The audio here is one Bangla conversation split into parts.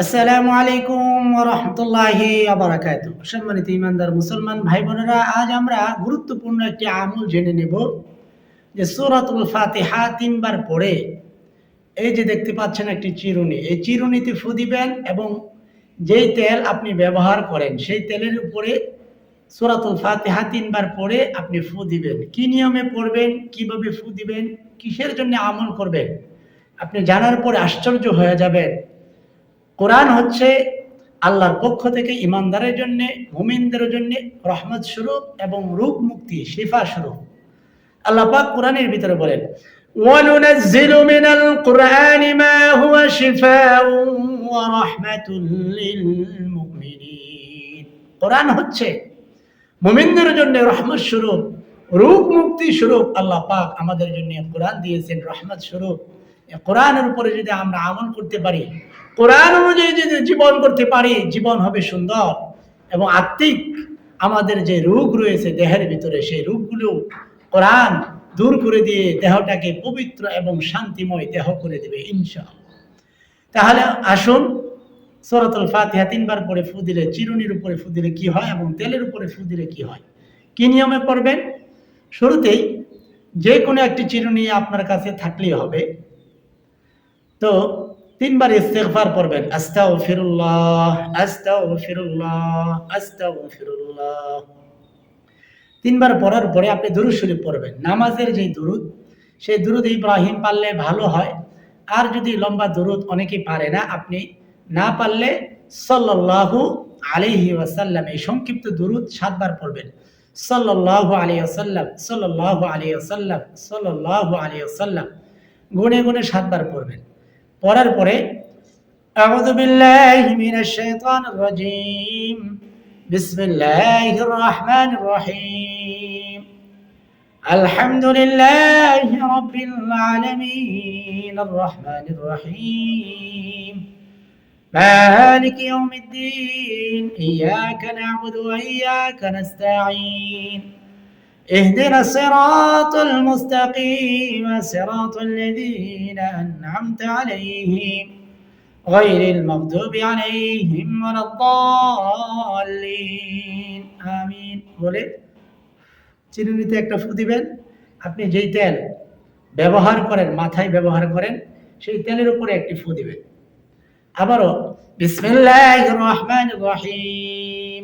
আসসালামু আলাইকুম রহমতুল্লাহি আবরাকাত সম্মানিত ইমানদার মুসলমান ভাই বোনেরা আজ আমরা গুরুত্বপূর্ণ একটি আমল জেনে নেব যে সূরাতুল ফাতিহা তিনবার পড়ে এই যে দেখতে পাচ্ছেন একটি চিরুনি, এই চিরুনিতে ফু দিবেন এবং যেই তেল আপনি ব্যবহার করেন, সেই তেলের উপরে সূরাতুল ফাতিহা তিনবার পড়ে আপনি ফু দিবেন। কি নিয়মে পড়বেন, কীভাবে ফু দিবেন, কিসের জন্য আমল করবেন, আপনি জানার পরে আশ্চর্য হয়ে যাবেন। কোরআন হচ্ছে আল্লাহর পক্ষ থেকে ইমানদারের জন্য মুমিনদের জন্য রহমত স্বরূপ এবং রূপ মুক্তি শিফা স্বরূপ আল্লাহ পাক কোরআনের ভিতরে বলেন وننزل من القرآن ما هو شفاء ورحمة للمؤمنين কোরআন হচ্ছে মুমিনদের জন্য রহমত স্বরূপ রূপ মুক্তি স্বরূপ আল্লাহ পাক আমাদের জন্য কোরআন দিয়েছেন রহমত স্বরূপ এই কোরআনের উপরে যদি আমরা আমল করতে পারি, কোরআন অনুযায়ী যদি জীবন করতে পারি, জীবন হবে সুন্দর এবং আত্মিক। আমাদের যে রোগ রয়েছে দেহের ভিতরে, সেই রোগগুলো কোরআন দূর করে দিয়ে দেহটাকে পবিত্র এবং শান্তিময় দেহ করে দেবে ইনশাআল্লাহ। তাহলে আসুন, সরাতুল ফাতিহা তিনবার পরে ফু দিলে, চিরুনির উপরে ফু দিলে কি হয় এবং তেলের উপরে ফু দিলে কি হয়? কি নিয়মে পড়বেন? শুরুতেই যে কোনো একটি চিরুনি আপনার কাছে থাকলেই হবে। তো তিনবার ইস্তেগফার পড়বেন, আস্তাগফিরুল্লাহ আস্তাগফিরুল্লাহ আস্তাগফিরুল্লাহ। তিনবার পড়ার পরে আপনি দুরুদ শরীফ পড়বেন। নামাজের যে দুরুদ, সেই দুরুদ ইব্রাহিম পারলে ভালো হয়। আর যদি লম্বা দুরুদ অনেকেই পারে না, আপনি না পারলে সাল্লাল্লাহু আলিহি ওয়াসাল্লাম, এই সংক্ষিপ্ত দুরুদ সাতবার পড়বেন। সাল্লাল্লাহু আলাইহি ওয়াসাল্লাম, সাল্লাল্লাহু আলাইহি ওয়াসাল্লাম, সাল্লাল্লাহু আলাইহি ওয়াসাল্লাম। গুনে গুনে সাতবার পড়বেন। পড়ার পরে أعوذ بالله من الشيطان الرجيم بسم الله الرحمن الرحيم الحمد لله رب العالمين الرحمن الرحيم مالك يوم الدين إياك نعبد وإياك نستعين اهدنا الصراط المستقيم صراط الذين أنعمت عليهم غير المغضوب عليهم ولا الضالين آمين বলে চিরুনিতে একটা ফু দিবেন আপনি যেই তেল ব্যবহার করেন মাথায় ব্যবহার করেন সেই তেলের উপরে একটি ফু দিবেন আবারও বিসমিল্লাহির রহমানির রহিম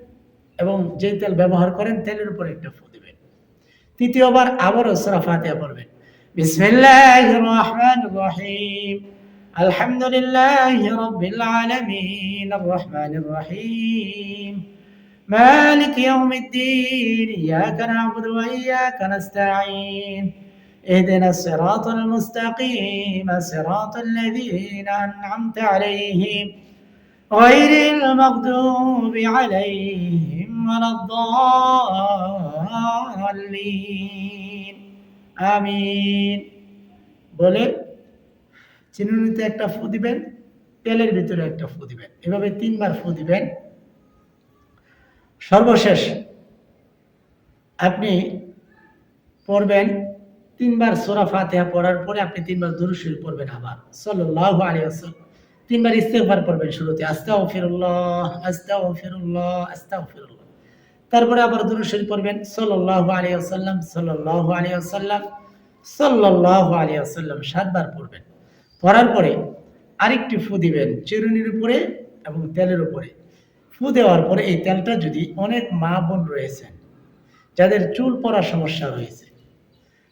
এবং যে তেল ব্যবহার করেন তেলের উপর একটা ফু দিবেন তৃতীয়বার আবারও সূরা ফাতিহা পড়বেন বিসমিল্লাহির রহমানির রহিম الحمد لله رب العالمين الرحمن الرحيم مالك يوم الدين إياك نعبد وإياك نستعين اهدنا الصراط المستقيم صراط الذين أنعمت عليهم غير المغضوب عليهم ولا الضالين آمين বলে চিনুনিতে একটা ফু দিবেন তেলের ভিতরে একটা ফু দিবেন এভাবে তিনবার ফু দিবেন সর্বশেষ আপনি পড়বেন তিনবার সোরা ফাতিহা পড়ার পরে আপনি তিনবার দুরুশরীফ পড়বেন আবার সাল্লাল্লাহু আলাইহি ওয়াসাল্লাম তিনবার ইস্তেগফার পড়বেন শুরুতে আস্তাগফিরুল্লাহ আস্তাগফিরুল্লাহ আস্তাগফিরুল্লাহ তারপরে আবার দুরুশরীফ পড়বেন, সাল্লাল্লাহু আলাইহি ওয়াসাল্লাম, সাল্লাল্লাহু আলাইহি ওয়াসাল্লাম, সাল্লাল্লাহু আলাইহি ওয়াসাল্লাম সাতবার পড়বেন। পড়ার পরে আরেকটি ফু দিবেন, চিরুনির উপরে এবং তেলের উপরে। ফু দেওয়ার পরে এই তেলটা যদি অনেক মা বোন রয়েছেন, যাদের চুল পড়ার সমস্যা রয়েছে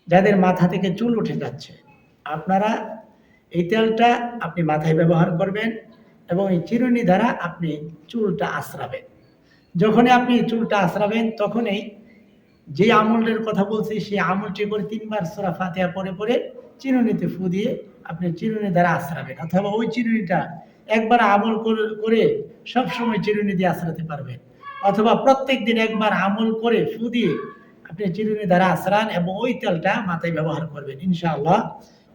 যাদের মাথা থেকে চুল উঠে যাচ্ছে, আপনারা এই তেলটা আপনি মাথায় ব্যবহার করবেন এবং এই চিরুনি দ্বারা আপনি চুলটা আশ্রাবেন যখনই আপনি চুলটা আশ্রাবেন তখনই যে আমলের কথা বলছি, সেই আমলটি করে তিনবার সোরা ফাতিহা পরে পরে চিরুনিতে ফু দিয়ে আপনি চিরুনি দ্বারা আশ্রাবেন অথবা ওই চিরুনিটা একবার আমল করে সবসময় চিরুনি দিয়ে আশ্রাতে পারবেন। অথবা প্রত্যেক দিন একবার আমল করে ফু দিয়ে আপনি চিরুনি দ্বারা আশ্রান এবং ওই তেলটা মাথায় ব্যবহার করবেন। ইনশাআল্লাহ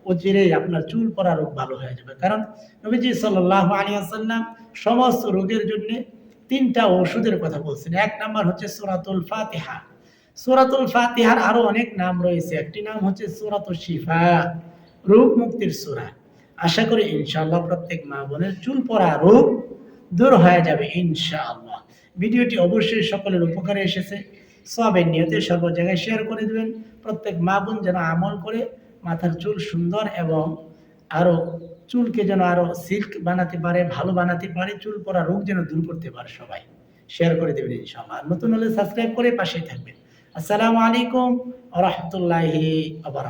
ও চিরেই আপনার চুল পড়া রোগ ভালো হয়ে যাবে। কারণ নবীজি সাল্লাহ আলী আসাল্লাম সমস্ত রোগের জন্য তিনটা ওষুধের কথা বলছেন। এক নাম্বার হচ্ছে সুরাতুল ফাতিহা। সুরাতুল ফাতিহার আরও অনেক নাম রয়েছে। একটি নাম হচ্ছে সুরাতুল শিফা রোগ মুক্তির সুরা। আশা করি ইনশাআল্লাহ প্রত্যেক মা বোনের চুল পড়া রোগ দূর হয়ে যাবে ইনশাআল্লাহ। ভিডিওটি অবশ্যই সকলের উপকারে এসেছে। সবের নিয়তে সর্ব জায়গায় শেয়ার করে দেবেন। প্রত্যেক মা বোন যেন আমল করে মাথার চুল সুন্দর এবং আরও চুলকে যেন আরও সিল্ক বানাতে পারে, ভালো বানাতে পারে, চুল পরা রোগ যেন দূর করতে পারে সবাই। শেয়ার করে দেবেন ইনশাআল্লাহ। নতুন হলে সাবস্ক্রাইব করে পাশেই থাকবেন। আসসালামু আলাইকুম রহমতুল্লাহি আবার